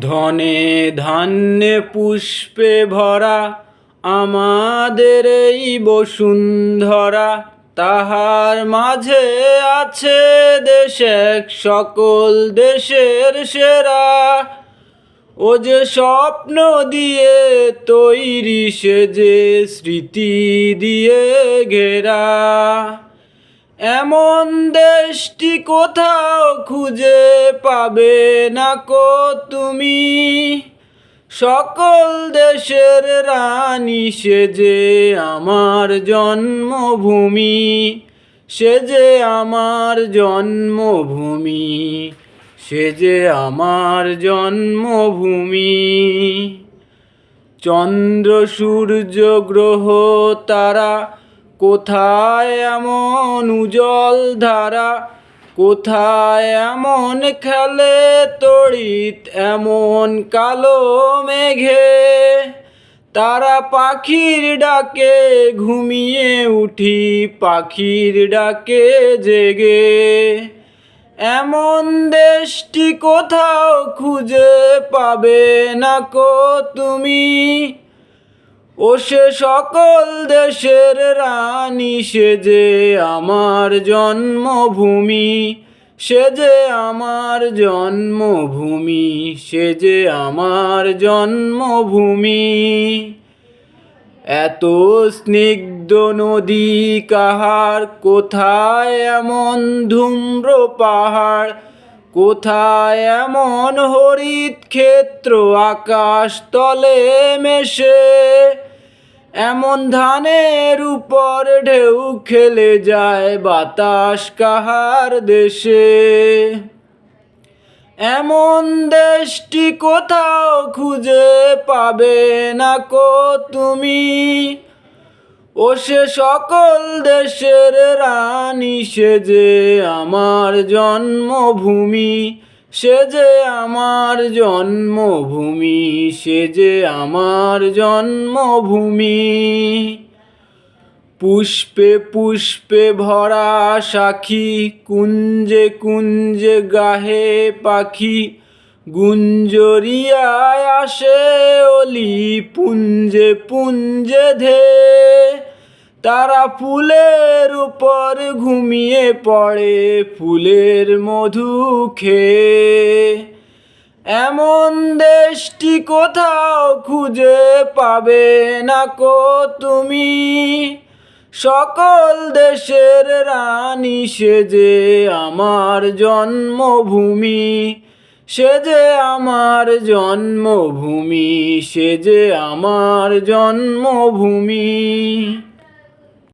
ধনে ধান্যে পুষ্পে ভরা আমাদের এই বসুন্ধরা। তাহার মাঝে আছে দেশ সকল দেশের সেরা। ও যে স্বপ্ন দিয়ে তৈরি, সে যে স্মৃতি দিয়ে ঘেরা। এমন দেশটি কোথাও খুঁজে পাবে না কো তুমি। সকল দেশের রানী সে যে আমার জন্মভূমি সে যে আমার জন্মভূমি সে যে আমার জন্মভূমি। চন্দ্র, সূর্য, গ্রহ, তারা কোথায় এমন উজ্জ্বল ধারা? কোথায় এমন খেলে তড়িৎ? এমন কালো মেঘে তারা পাখির ডাকে ঘুমিয়ে উঠি, পাখির ডাকে জেগে। এমন দেশটি কোথাও খুঁজে পাবে না কো তুমি? ও সে সকল দেশের রানী, সে যে আমার জন্মভূমি, সে যে আমার জন্মভূমি, সে যে আমার জন্মভূমি। এত স্নিগ্ধ নদী কাহার, কোথায় এমন ধূম্র পাহাড়, কোথায় এমন হরিত ক্ষেত্র আকাশ তলে মেশে। এমন ধানের উপর ঢেউ খেলে যায় বাতাস কাহার দেশে। এমন দেশটি কোথাও খুঁজে পাবে না কো তুমি। ও সে সকল দেশের রানী, সে যে আমার জন্মভূমি। সে যে আমার জন্মভূমি, সে যে আমার জন্মভূমি। পুষ্পে পুষ্পে ভরা সাখী, কুঞ্জে কুঞ্জে গাহে পাখি, গুঞ্জরিয়ায় আসে অলি, পুঞ্জে পুঞ্জে ধে। তারা ফুলের উপর ঘুমিয়ে পড়ে, ফুলের মধু খেয়ে। এমন দেশটি কোথাও খুঁজে পাবে না কো তুমি। সকল দেশের রানী সে যে আমার জন্মভূমি সে যে আমার জন্মভূমি সে যে আমার জন্মভূমি।